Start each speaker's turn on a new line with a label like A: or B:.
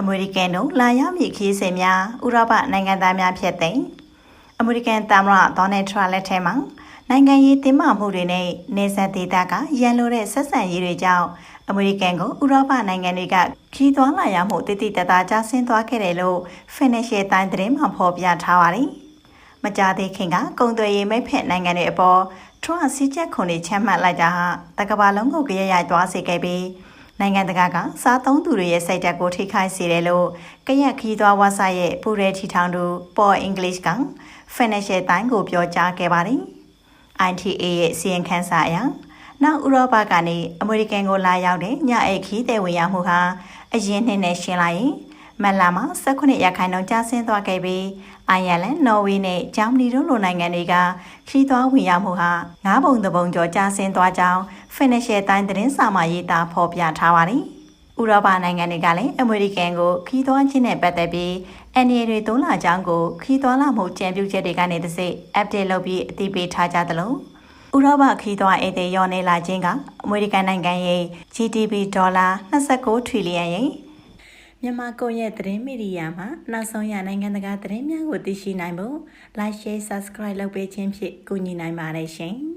A: အမေရိကန်တို့လာရောက်မည့်ခရီးစဉ်များဥရောပနိုင်ငံသားများဖြစ်တဲ့အမေရိကန်သမ္မတဒေါ်နယ်ထရန့်လက်ထက်မှာနိုင်ငံရေးတင်းမာမှုတွေနဲ့နေဆက်ဒေသကရန်လိုတဲ့ဆက်ဆံရေးတွေကြောင့်အမေရိကန်ကိုဥရောပနိုင်ငံတွေကခီးသွွာလာရောက်မှုတည်တည်တသာကျဆင်းသွားခဲ့တယ်လို့ Financial Times သတင်းမှာဖော်ပြထားပါတယ်။မကြသေးခင်ကကုန်သွယ်ရေးမိတ်ဖက်နိုင်ငံတွေအပေါ်ထရန့်စီချက်ခွန်တွေချမှတ်လိုက်တာဟာတကမ္ဘာလုံးကိုကြရရိုက်သွားစေခဲ့ပြီး နိုင်ငံတကာကစားသုံးသူတွေရဲ့စိတ်ဓာတ်ကိုထိခိုက်စေတယ်လို့ကရက်ခီးသွွာဝါစာရဲ့ပူရဲထီထောင်သူပေါ်အင်္ဂလိပ်က Financial Times ကိုပြောကြားခဲ့ပါတယ်။ ITA ရဲ့စီရင်ခန်းစာအရနောက်ဥရောပကနေအမေရိကန်ကိုလာရောက်တဲ့ညအိတ်ခီးတဲ့ဝင်ရောက်မှုဟာအရင်နှစ်နဲ့ရှင်းလိုက်ရင်မက်လာမှာ18ရာခိုင်နှုန်းကျဆင်းသွားခဲ့ပြီးအိုင်ယာလန်၊နော်ဝေးနဲ့ဂျာမနီတို့လိုနိုင်ငံတွေကခီးသွားဝင်ရောက်မှုဟာငါးပုံတစ်ပုံကျော်ကျဆင်းသွားကြောင်း Financial Times သတင်းစာမှာရေးသားဖော်ပြထားပါတယ်။ဥရောပနိုင်ငံတွေကလည်းအမေရိကန်ကိုခီးသွွားခြင်းနဲ့ပတ်သက်ပြီးအန်ရီတွေသုံးလာကြောင်းကိုခီးသွွားလာမှုကြံပြုချက်တွေကနေတစ်စိတ် update လုပ်ပြီးအသိပေးထားကြသလိုဥရောပခီးသွွားအေးတဲ့ရောနေလာခြင်းကအမေရိကန်နိုင်ငံရဲ့ GDP ဒေါ်လာ29ထရီလီယံရဲ့မြန်မာကုန်ရဲ့သတင်းမီဒီယာမှာနောက်ဆုံးရနိုင်ငံတကာသတင်းများကိုသိရှိနိုင်ဖို့ like share subscribe လုပ်ပေးခြင်းဖြင့်ကူညီနိုင်ပါတယ်ရှင်။